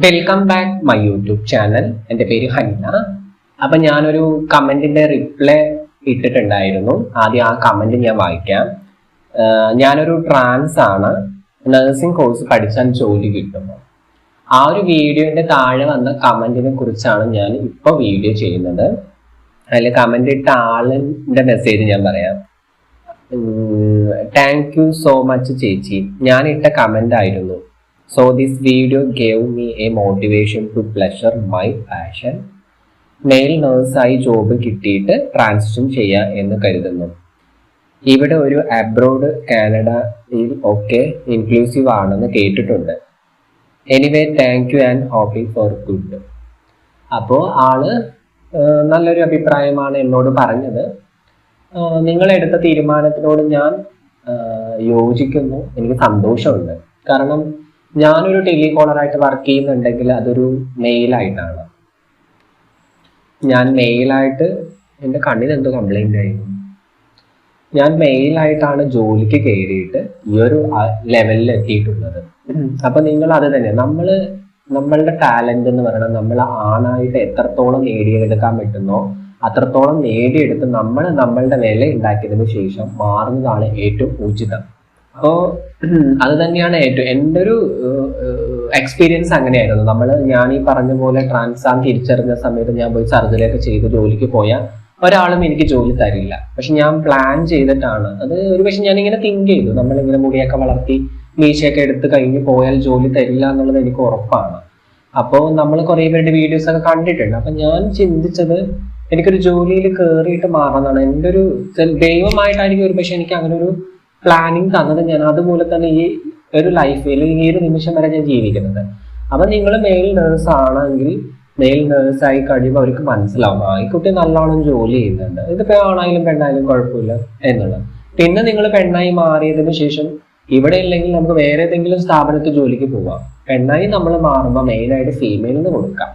Welcome back my YouTube channel എന്റെ പേര് Hannah അപ്പം ഞാനൊരു കമന്റിന്റെ റിപ്ലൈ ഇട്ടിട്ടുണ്ടായിരുന്നു. ആദ്യം ആ കമന്റ് ഞാൻ വായിക്കാം. ഞാനൊരു ട്രാൻസ് ആണ്. നഴ്സിംഗ് കോഴ്സ് പഠിച്ചാൽ ജോലി കിട്ടും. ആ ഒരു വീഡിയോന്റെ താഴെ വന്ന കമന്റിനെ കുറിച്ചാണ് ഞാൻ ഇപ്പോൾ വീഡിയോ ചെയ്യുന്നത്. അതിൽ കമന്റ് ഇട്ട ആളിന്റെ മെസ്സേജ് ഞാൻ പറയാം. താങ്ക് യു സോ മച്ച് ചേച്ചി. ഞാൻ ഇട്ട കമന്റ് ആയിരുന്നു so this video gave me a motivation to pleasure my passion male നേഴ്സായി job കിട്ടിയിട്ട് ട്രാൻസിഷൻ ചെയ്യുക എന്ന് കരുതുന്നു. ഇവിടെ ഒരു അബ്രോഡ് കാനഡയിൽ ഒക്കെ ഇൻക്ലൂസീവ് ആണെന്ന് കേട്ടിട്ടുണ്ട്. Anyway thank you and hoping for good അപ്പോൾ ആൾ നല്ലൊരു അഭിപ്രായമാണ് എന്നോട് പറഞ്ഞത്. നിങ്ങളെടുത്ത തീരുമാനത്തിനോട് ഞാൻ യോജിക്കുന്നു. എനിക്ക് സന്തോഷമുണ്ട്. കാരണം ഞാനൊരു ടെലികോളറായിട്ട് വർക്ക് ചെയ്യുന്നുണ്ടെങ്കിൽ അതൊരു മെയിലായിട്ടാണ് ഞാൻ മെയിലായിട്ട് എന്റെ കണ്ണിന് എന്തോ കംപ്ലൈന്റ് ആയിരുന്നു. ഞാൻ മെയിലായിട്ടാണ് ജോലിക്ക് കയറിയിട്ട് ഈ ഒരു ലെവലിൽ എത്തിയിട്ടുള്ളത്. അപ്പൊ നിങ്ങൾ അത് തന്നെ നമ്മൾ നമ്മളുടെ ടാലന്റ് എന്ന് പറയുന്നത് നമ്മൾ ആണായിട്ട് എത്രത്തോളം നേടിയെടുക്കാൻ പറ്റുന്നോ അത്രത്തോളം നേടിയെടുത്ത് നമ്മൾ നമ്മളുടെ വില ഉണ്ടാക്കിയതിനു ശേഷം മാറുന്നതാണ് ഏറ്റവും ഉചിതം. അപ്പോൾ അത് തന്നെയാണ് ഏറ്റവും എന്റെ ഒരു എക്സ്പീരിയൻസ് അങ്ങനെയായിരുന്നു. നമ്മൾ ഞാൻ ഈ പറഞ്ഞ പോലെ ട്രാൻസാൻ തിരിച്ചറിഞ്ഞ സമയത്ത് ഞാൻ പോയി സർജറി ഒക്കെ ചെയ്ത് ജോലിക്ക് പോയാൽ ഒരാളും എനിക്ക് ജോലി തരില്ല. പക്ഷെ ഞാൻ പ്ലാൻ ചെയ്തിട്ടാണ്. അത് ഒരു പക്ഷെ ഞാൻ ഇങ്ങനെ തിങ്ക് ചെയ്തു. നമ്മളിങ്ങനെ മുടിയൊക്കെ വളർത്തി മീശയൊക്കെ എടുത്ത് കഴിഞ്ഞ് പോയാൽ ജോലി തരില്ല എന്നുള്ളത് എനിക്ക് ഉറപ്പാണ്. അപ്പോൾ നമ്മൾ കുറേ പേരുടെ വീഡിയോസ് ഒക്കെ കണ്ടിട്ടുണ്ട്. അപ്പം ഞാൻ ചിന്തിച്ചത് എനിക്കൊരു ജോലിയിൽ കയറിയിട്ട് മാറാന്നാണ്. എന്റെ ഒരു ദൈവമായിട്ടായിരിക്കും ഒരു പക്ഷെ എനിക്ക് അങ്ങനെ ഒരു പ്ലാനിങ് തന്നത് ഞാൻ അതുപോലെ തന്നെ ഈ ഒരു ലൈഫിൽ ഈ ഒരു നിമിഷം വരെ ഞാൻ ജീവിക്കുന്നത്. അപ്പം നിങ്ങൾ മെയിൽ നേഴ്സ് ആണെങ്കിൽ മെയിൽ നേഴ്സ് ആയി കഴിയുമ്പോൾ അവർക്ക് മനസ്സിലാവും ആ ഈ കുട്ടി നല്ലോണം ജോലി ചെയ്യുന്നുണ്ട്. ഇതിപ്പോ ആണായാലും പെണ്ണായാലും കുഴപ്പമില്ല എന്നുള്ളത്. പിന്നെ നിങ്ങൾ പെണ്ണായി മാറിയതിന് ശേഷം ഇവിടെ ഇല്ലെങ്കിൽ നമുക്ക് വേറെ ഏതെങ്കിലും സ്ഥാപനത്തിൽ ജോലിക്ക് പോവാം. പെണ്ണായി നമ്മൾ മാറുമ്പോൾ മെയിനായിട്ട് ഫീമെയിലിന് കൊടുക്കാം.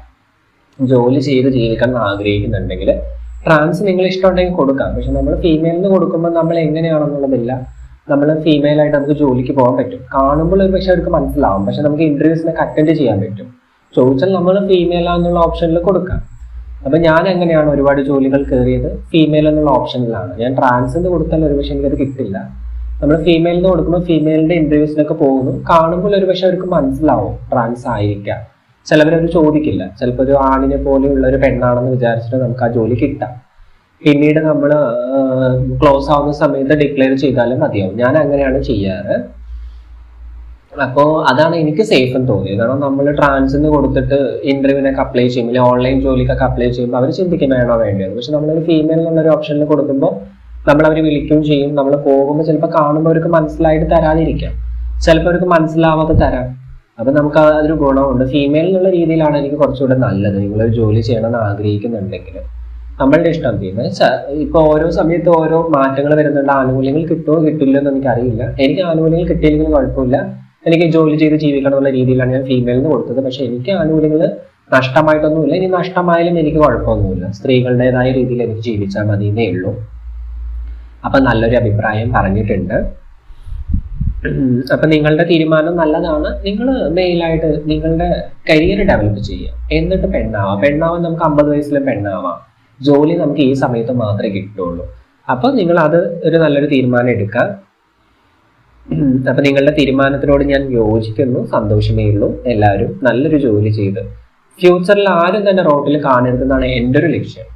ജോലി ചെയ്ത് ജീവിക്കാൻ ആഗ്രഹിക്കുന്നുണ്ടെങ്കിൽ ട്രാൻസ് നിങ്ങൾ ഇഷ്ടമുണ്ടെങ്കിൽ കൊടുക്കാം. പക്ഷെ നമ്മൾ ഫീമെയിലിന് കൊടുക്കുമ്പോൾ നമ്മൾ എങ്ങനെയാണെന്നുള്ളതില്ല. നമ്മൾ ഫീമെയിൽ ആയിട്ട് നമുക്ക് ജോലിക്ക് പോകാൻ പറ്റും. കാണുമ്പോൾ ഒരു പക്ഷെ അവർക്ക് മനസ്സിലാവും. പക്ഷെ നമുക്ക് ഇന്റർവ്യൂസിനൊക്കെ അറ്റൻഡ് ചെയ്യാൻ പറ്റും. ചോദിച്ചാൽ നമ്മൾ ഫീമെയിൽ ആണെന്നുള്ള ഓപ്ഷനിൽ കൊടുക്കാം. അപ്പൊ ഞാൻ എങ്ങനെയാണ് ഒരുപാട് ജോലികൾ കയറിയത്? ഫീമെയിൽ എന്നുള്ള ഓപ്ഷനിലാണ് ഞാൻ ട്രാൻസിന് കൊടുത്താൽ ഒരു പക്ഷെ എനിക്കത് കിട്ടില്ല. നമ്മൾ ഫീമെയിൽ ഫീമെയിലിന് കൊടുക്കുമ്പോൾ ഫീമെയിലിന്റെ ഇന്റർവ്യൂസിനൊക്കെ പോകുന്നു. കാണുമ്പോൾ ഒരു പക്ഷെ അവർക്ക് മനസ്സിലാവും ട്രാൻസ് ആയിരിക്കാം. ചിലവരവർ ചോദിക്കില്ല. ചിലപ്പോൾ ഒരു ആണിനെ പോലെയുള്ള ഒരു പെണ്ണാണെന്ന് വിചാരിച്ചിട്ട് നമുക്ക് ആ ജോലി കിട്ടാം. പിന്നീട് നമ്മൾ ക്ലോസ് ആവുന്ന സമയത്ത് ഡിക്ലെയർ ചെയ്താലും മതിയാവും. ഞാൻ അങ്ങനെയാണ് ചെയ്യാറ്. അപ്പോൾ അതാണ് എനിക്ക് സേഫ് എന്ന് തോന്നിയത്. കാരണം നമ്മൾ ട്രാൻസിന് കൊടുത്തിട്ട് ഇന്റർവ്യൂവിനൊക്കെ അപ്ലൈ ചെയ്യുമ്പോൾ അല്ലെങ്കിൽ ഓൺലൈൻ ജോലിക്കൊക്കെ അപ്ലൈ ചെയ്യുമ്പോൾ അവർ ചിന്തിക്കും വേണോ വേണ്ടത്? പക്ഷെ നമ്മളൊരു ഫീമെയിൽ എന്നുള്ളൊരു ഓപ്ഷനിൽ കൊടുക്കുമ്പോൾ നമ്മൾ അവർ വിളിക്കുകയും ചെയ്യും. നമ്മൾ പോകുമ്പോൾ ചിലപ്പോൾ കാണുമ്പോൾ അവർക്ക് മനസ്സിലായിട്ട് തരാതിരിക്കാം. ചിലപ്പോൾ അവർക്ക് മനസ്സിലാവാതെ തരാം. അപ്പൊ നമുക്ക് അതൊരു ഗുണമുണ്ട്. ഫീമെയിൽ എന്നുള്ള രീതിയിലാണ് എനിക്ക് കുറച്ചുകൂടെ നല്ലത്. നിങ്ങളൊരു ജോലി ചെയ്യണമെന്ന് ആഗ്രഹിക്കുന്നുണ്ടെങ്കിൽ നമ്മളുടെ ഇഷ്ടം എന്ന് വെച്ചാൽ ഇപ്പൊ ഓരോ സമയത്ത് ഓരോ മാറ്റങ്ങൾ വരുന്നുണ്ട്. ആനുകൂല്യങ്ങൾ കിട്ടുമോ കിട്ടില്ലോ എന്ന് എനിക്കറിയില്ല. എനിക്ക് ആനുകൂല്യങ്ങൾ കിട്ടിയില്ലെങ്കിലും കുഴപ്പമില്ല. എനിക്ക് ജോലി ചെയ്ത് ജീവിക്കണം എന്നുള്ള രീതിയിലാണ് ഞാൻ ഫീമെയിലിന് കൊടുത്തത്. പക്ഷെ എനിക്ക് ആനുകൂല്യങ്ങൾ നഷ്ടമായിട്ടൊന്നുമില്ല. ഇനി നഷ്ടമായാലും എനിക്ക് കുഴപ്പമൊന്നുമില്ല. സ്ത്രീകളുടേതായ രീതിയിൽ എനിക്ക് ജീവിച്ചാൽ മതി എന്നേ ഉള്ളൂ. അപ്പൊ നല്ലൊരു അഭിപ്രായം പറഞ്ഞിട്ടുണ്ട്. അപ്പൊ നിങ്ങളുടെ തീരുമാനം നല്ലതാണ്. നിങ്ങൾ മെയിലായിട്ട് നിങ്ങളുടെ കരിയർ ഡെവലപ്പ് ചെയ്യുക. എന്നിട്ട് പെണ്ണാവാം. പെണ്ണാവാൻ നമുക്ക് അമ്പത് വയസ്സിലും പെണ്ണാവാം. ജോലി നമുക്ക് ഈ സമയത്ത് മാത്രമേ കിട്ടുള്ളൂ. അപ്പൊ നിങ്ങൾ അത് ഒരു നല്ലൊരു തീരുമാനം എടുക്കുക അപ്പം നിങ്ങളുടെ തീരുമാനത്തിനോട് ഞാൻ യോജിക്കുന്നു സന്തോഷമേ ഉള്ളൂ. എല്ലാവരും നല്ലൊരു ജോലി ചെയ്ത്. ഫ്യൂച്ചറിൽ ആരും തന്നെ റോട്ടിൽ കാണരുതെന്നാണ് എന്റെ ഒരു ലക്ഷ്യം.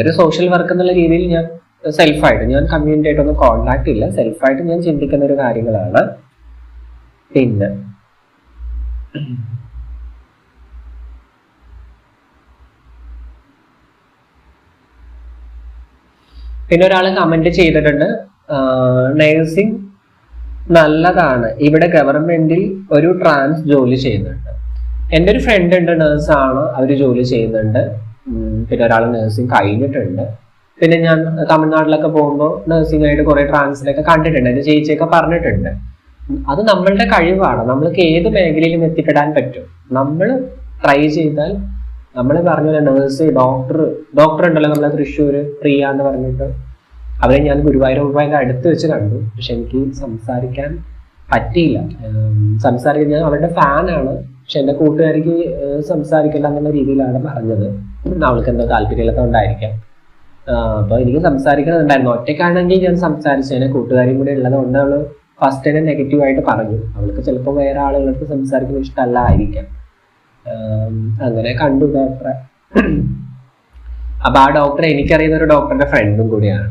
ഒരു സോഷ്യൽ വർക്ക് എന്നുള്ള രീതിയിൽ ഞാൻ സെൽഫായിട്ട് ഞാൻ കമ്മ്യൂണിറ്റി ആയിട്ടൊന്നും കോണ്ടാക്ട് ഇല്ല. സെൽഫായിട്ട് ഞാൻ ചിന്തിക്കുന്ന ഒരു കാര്യങ്ങളാണ്. പിന്നെ പിന്നെ ഒരാൾ കമന്റ് ചെയ്തിട്ടുണ്ട് നഴ്സിംഗ് നല്ലതാണ്. ഇവിടെ ഗവൺമെന്റിൽ ഒരു ട്രാൻസ് ജോലി ചെയ്യുന്നുണ്ട്. എന്റെ ഒരു ഫ്രണ്ട് ഉണ്ട് നേഴ്സാണ് അവർ ജോലി ചെയ്യുന്നുണ്ട്. പിന്നെ ഒരാൾ നഴ്സിംഗ് കഴിഞ്ഞിട്ടുണ്ട്. പിന്നെ ഞാൻ തമിഴ്നാട്ടിലൊക്കെ പോകുമ്പോൾ നഴ്സിംഗ് ആയിട്ട് കുറെ ട്രാൻസിലൊക്കെ കണ്ടിട്ടുണ്ട്. എന്റെ ചേച്ചിയൊക്കെ പറഞ്ഞിട്ടുണ്ട്. അത് നമ്മളുടെ കഴിവാണ്. നമ്മൾക്ക് ഏത് മേഖലയിലും എത്തിപ്പെടാൻ പറ്റും. നമ്മൾ ട്രൈ ചെയ്താൽ നമ്മൾ പറഞ്ഞ നേഴ്സ് ഡോക്ടർ ഡോക്ടർ ഉണ്ടല്ലോ നമ്മളെ തൃശ്ശൂർ പ്രിയ എന്ന് പറഞ്ഞിട്ട്. അവരെ ഞാൻ ഗുരുവായൂർ ഭയങ്കര അടുത്ത് വെച്ച് കണ്ടു. പക്ഷെ എനിക്ക് സംസാരിക്കാൻ പറ്റിയില്ല. സംസാരിക്കാൻ ഞാൻ അവരുടെ ഫാനാണ് പക്ഷെ എന്റെ കൂട്ടുകാരിക്ക് സംസാരിക്കില്ല എന്നുള്ള രീതിയിലാണ് പറഞ്ഞത്. അവൾക്ക് എന്തോ താല്പര്യമില്ലാത്തതുകൊണ്ടായിരിക്കാം അപ്പോൾ എനിക്ക് സംസാരിക്കണമെന്നുണ്ടായിരുന്നു ഒറ്റയ്ക്കാണെങ്കിൽ ഞാൻ സംസാരിച്ചതിനെ കൂട്ടുകാരിയും കൂടെ ഉള്ളത് കൊണ്ട് അവൾ ഫസ്റ്റ് തന്നെ നെഗറ്റീവായിട്ട് പറഞ്ഞു. അവൾക്ക് ചിലപ്പോൾ വേറെ ആളുകൾക്ക് സംസാരിക്കുന്നത് ഇഷ്ടമല്ല ആയിരിക്കാം ആം, അങ്ങനെ കണ്ടു ഡോക്ടറെ അപ്പൊ ആ ഡോക്ടറെ എനിക്കറിയുന്ന ഒരു ഡോക്ടറിന്റെ ഫ്രണ്ടും കൂടിയാണ്.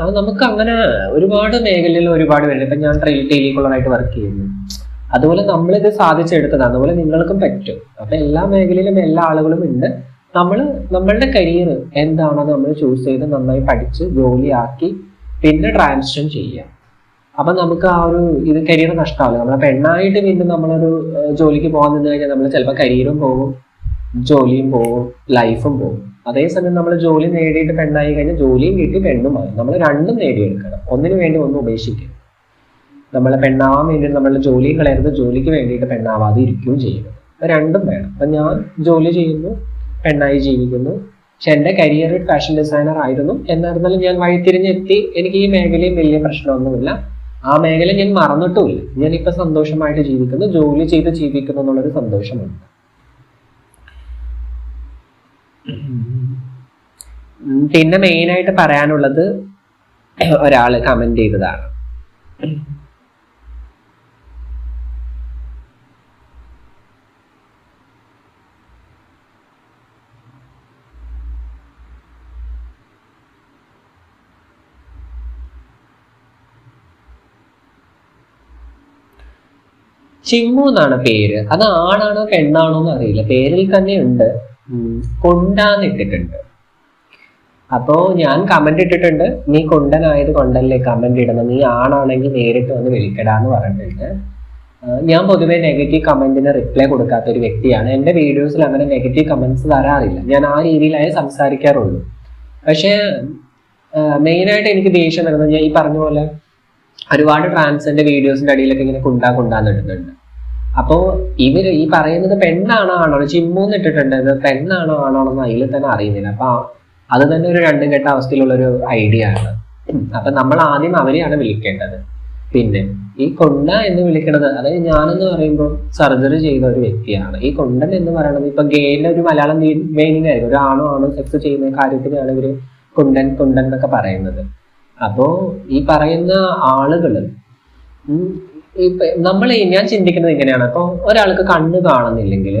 അത് നമുക്ക് അങ്ങനെ ഒരുപാട് മേഖലയിൽ ഒരുപാട് പേര് ഇപ്പൊ ഞാൻ ടെലികോളറായിട്ട് വർക്ക് ചെയ്യുന്നു. അതുപോലെ നമ്മൾ ഇത് സാധിച്ചെടുത്തതാണ്. അതുപോലെ നിങ്ങൾക്കും പറ്റും. അപ്പൊ എല്ലാ മേഖലയിലും എല്ലാ ആളുകളും ഉണ്ട്. നമ്മൾ നമ്മളുടെ കരിയർ എന്താണോ നമ്മൾ ചൂസ് ചെയ്ത് നന്നായി പഠിച്ച് ജോലിയാക്കി പിന്നെ ട്രാൻസിഷൻ ചെയ്യാം. അപ്പൊ നമുക്ക് ആ ഒരു ഇത് കരിയർ നഷ്ടമാവില്ല നമ്മളെ പെണ്ണായിട്ട് വീണ്ടും നമ്മളൊരു ജോലിക്ക് പോകാൻ നിന്ന് കഴിഞ്ഞാൽ നമ്മൾ ചിലപ്പോൾ കരിയറും പോകും ജോലിയും പോകും ലൈഫും പോകും അതേസമയം നമ്മൾ ജോലി നേടിയിട്ട് പെണ്ണായി കഴിഞ്ഞാൽ ജോലിയും കിട്ടി പെണ്ണുമായി. നമ്മൾ രണ്ടും നേടിയെടുക്കണം. ഒന്നിനു വേണ്ടി ഒന്നും ഉപേക്ഷിക്കും നമ്മളെ പെണ്ണാവാൻ വേണ്ടി നമ്മളുടെ ജോലിയും കളയരുത് ജോലിക്ക് വേണ്ടിയിട്ട് പെണ്ണാവാതെ ഇരിക്കുകയും ചെയ്യരുത്. അപ്പൊ രണ്ടും വേണം. അപ്പൊ ഞാൻ ജോലി ചെയ്യുന്നു പെണ്ണായി ജീവിക്കുന്നു. പക്ഷെ എന്റെ കരിയർ ഫാഷൻ ഡിസൈനർ ആയിരുന്നു. എന്നിരുന്നാലും ഞാൻ വഴിത്തിരിഞ്ഞെത്തി. എനിക്ക് ഈ മേഖലയിൽ വലിയ പ്രശ്നമൊന്നുമില്ല. ആ മേഖല ഞാൻ മറന്നിട്ടുമില്ല. ഞാനിപ്പോൾ സന്തോഷമായിട്ട് ജീവിക്കുന്നു ജോലി ചെയ്ത് ജീവിക്കുന്നു എന്നുള്ളൊരു സന്തോഷമുണ്ട്. പിന്നെ മെയിനായിട്ട് പറയാനുള്ളത് ഒരാൾ കമന്റ് ചെയ്തതാണ്. ചിമ്മു എന്നാണ് പേര്. അത് ആണാണോ പെണ്ണാണോ എന്ന് അറിയില്ല. പേരിൽ തന്നെ ഉണ്ട്. കൊണ്ടാന്ന് ഇട്ടിട്ടുണ്ട്. അപ്പോ ഞാൻ കമന്റ് ഇട്ടിട്ടുണ്ട്. നീ കൊണ്ടനായത് കൊണ്ടല്ലേ കമന്റ് ഇടണം നീ ആണാണെങ്കിൽ നേരിട്ട് വന്ന് വിളിക്കടാന്ന് പറഞ്ഞിട്ടുണ്ട്. ഞാൻ പൊതുവെ നെഗറ്റീവ് കമന്റിന് റിപ്ലൈ കൊടുക്കാത്ത ഒരു വ്യക്തിയാണ്. എന്റെ വീഡിയോസിൽ അങ്ങനെ നെഗറ്റീവ് കമന്റ്സ് വരാറില്ല. ഞാൻ ആ രീതിയിലായി സംസാരിക്കാറുള്ളൂ. പക്ഷേ മെയിനായിട്ട് എനിക്ക് ദേഷ്യം വരുന്നത് ഞാൻ ഈ പറഞ്ഞ പോലെ ഒരുപാട് ട്രാൻസിന്റെ വീഡിയോസിന്റെ അടിയിലൊക്കെ ഇങ്ങനെ കുണ്ടാ കുണ്ടാന്ന് ഇടുന്നുണ്ട്. അപ്പോ ഇവർ ഈ പറയുന്നത് പെണ്ണാണോ ആണോ? ചിമ്മൂന്ന് ഇട്ടിട്ടുണ്ട്. ഇത് പെണ്ണാണോ ആണോ എന്ന് അതിൽ തന്നെ അറിയുന്നില്ല. അപ്പൊ അത് തന്നെ ഒരു രണ്ടും കെട്ട അവസ്ഥയിലുള്ള ഒരു ഐഡിയ ആണ്. അപ്പൊ നമ്മൾ ആദ്യം അവരെയാണ് വിളിക്കേണ്ടത്. പിന്നെ ഈ കൊണ്ട എന്ന് വിളിക്കണത് അതായത് ഞാനെന്ന് പറയുമ്പോൾ സർജറി ചെയ്ത ഒരു വ്യക്തിയാണ്. ഈ കൊണ്ടൻ എന്ന് പറയുന്നത് ഇപ്പൊ ഗെയിലെ ഒരു മലയാളം മീനിങ് ആയിരിക്കും. ഒരു ആണോ ആണോ സെക്സ് ചെയ്യുന്ന കാര്യത്തിനാണ് ഇവർ കുണ്ടൻ കുണ്ടൻ എന്നൊക്കെ പറയുന്നത്. അപ്പോ ഈ പറയുന്ന ഇപ്പൊ നമ്മൾ ഞാൻ ചിന്തിക്കുന്നത് ഇങ്ങനെയാണ്. അപ്പൊ ഒരാൾക്ക് കണ്ണ് കാണുന്നില്ലെങ്കിൽ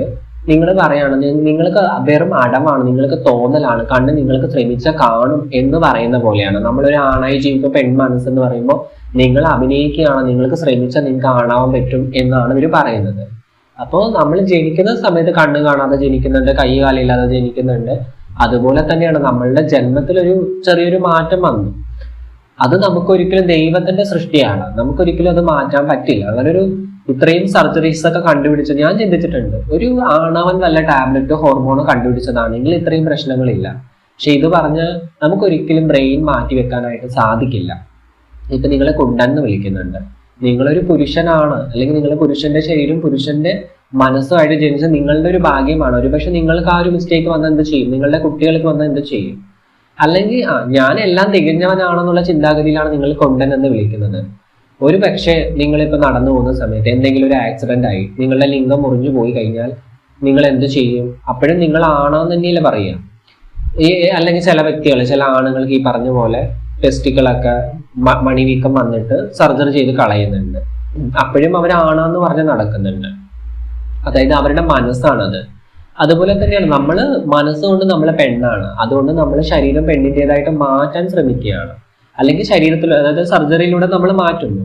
നിങ്ങൾ പറയാണ് നിങ്ങൾക്ക് വെറും അടവാണ് നിങ്ങൾക്ക് തോന്നലാണ് കണ്ണ് നിങ്ങൾക്ക് ശ്രമിച്ച കാണും എന്ന് പറയുന്ന പോലെയാണ്. നമ്മളൊരു ആണായി ജീവിക്കുമ്പോൾ പെൺ മനസ്സ് എന്ന് പറയുമ്പോൾ നിങ്ങൾ അഭിനയിക്കുകയാണ് നിങ്ങൾക്ക് ശ്രമിച്ചാൽ നിങ്ങൾക്ക് കാണാൻ പറ്റും എന്നാണ് ഇവർ പറയുന്നത്. അപ്പോൾ നമ്മൾ ജനിക്കുന്ന സമയത്ത് കണ്ണ് കാണാതെ ജനിക്കുന്നുണ്ട് കൈ കാലില്ലാതെ ജനിക്കുന്നുണ്ട്. അതുപോലെ തന്നെയാണ് നമ്മളുടെ ജന്മത്തിലൊരു ചെറിയൊരു മാറ്റം വന്നു. അത് നമുക്കൊരിക്കലും ദൈവത്തിന്റെ സൃഷ്ടിയാണ്. നമുക്കൊരിക്കലും അത് മാറ്റാൻ പറ്റില്ല. അങ്ങനെ ഒരു ഇത്രയും സർജറീസ് ഒക്കെ കണ്ടുപിടിച്ച് ഞാൻ ചിന്തിച്ചിട്ടുണ്ട്. ഒരു ആണവൻ വല്ല ടാബ്ലറ്റോ ഹോർമോണോ കണ്ടുപിടിച്ചതാണെങ്കിൽ ഇത്രയും പ്രശ്നങ്ങളില്ല. പക്ഷെ ഇത് പറഞ്ഞ് നമുക്കൊരിക്കലും ബ്രെയിൻ മാറ്റി വെക്കാനായിട്ട് സാധിക്കില്ല. ഇപ്പൊ നിങ്ങളെ കുണ്ടെന്ന് വിളിക്കുന്നുണ്ട്. നിങ്ങളൊരു പുരുഷനാണ്. അല്ലെങ്കിൽ നിങ്ങൾ പുരുഷന്റെ ശരീരം പുരുഷന്റെ മനസ്സുമായിട്ട് ജനിച്ച നിങ്ങളുടെ ഒരു ഭാഗ്യമാണ്. ഒരു പക്ഷെ നിങ്ങൾക്ക് ആ ഒരു മിസ്റ്റേക്ക് വന്നാൽ എന്ത് ചെയ്യും? നിങ്ങളുടെ കുട്ടികൾക്ക് വന്നാൽ എന്ത് ചെയ്യും? അല്ലെങ്കിൽ ആ എല്ലാം തികഞ്ഞവനാണെന്നുള്ള ചിന്താഗതിയിലാണ് നിങ്ങൾ കൊണ്ടൻ എന്ന് വിളിക്കുന്നത്. ഒരു പക്ഷേ നിങ്ങളിപ്പോൾ നടന്നു പോകുന്ന സമയത്ത് എന്തെങ്കിലും ഒരു ആക്സിഡന്റ് ആയി നിങ്ങളുടെ ലിംഗം മുറിഞ്ഞു പോയി കഴിഞ്ഞാൽ നിങ്ങൾ എന്ത് ചെയ്യും? അപ്പോഴും നിങ്ങൾ ആണോന്ന് തന്നെയല്ലേ പറയുക ഈ അല്ലെങ്കിൽ ചില വ്യക്തികൾ ചില ആണുങ്ങൾക്ക് ഈ പറഞ്ഞ പോലെ ടെസ്റ്റുകളൊക്കെ മണി മണിവീക്കം വന്നിട്ട് സർജറി ചെയ്ത് കളയുന്നുണ്ട്. അപ്പോഴും അവരാണാന്ന് പറഞ്ഞ് നടക്കുന്നുണ്ട്. അതായത് അവരുടെ മനസ്സാണത്. അതുപോലെ തന്നെയാണ് നമ്മൾ മനസ്സുകൊണ്ട് നമ്മളെ പെണ്ണാണ്. അതുകൊണ്ട് നമ്മൾ ശരീരം പെണ്ണിന്റെതായിട്ട് മാറ്റാൻ ശ്രമിക്കുകയാണ്. അല്ലെങ്കിൽ ശരീരത്തിൽ അതായത് സർജറിയിലൂടെ നമ്മൾ മാറ്റുന്നു.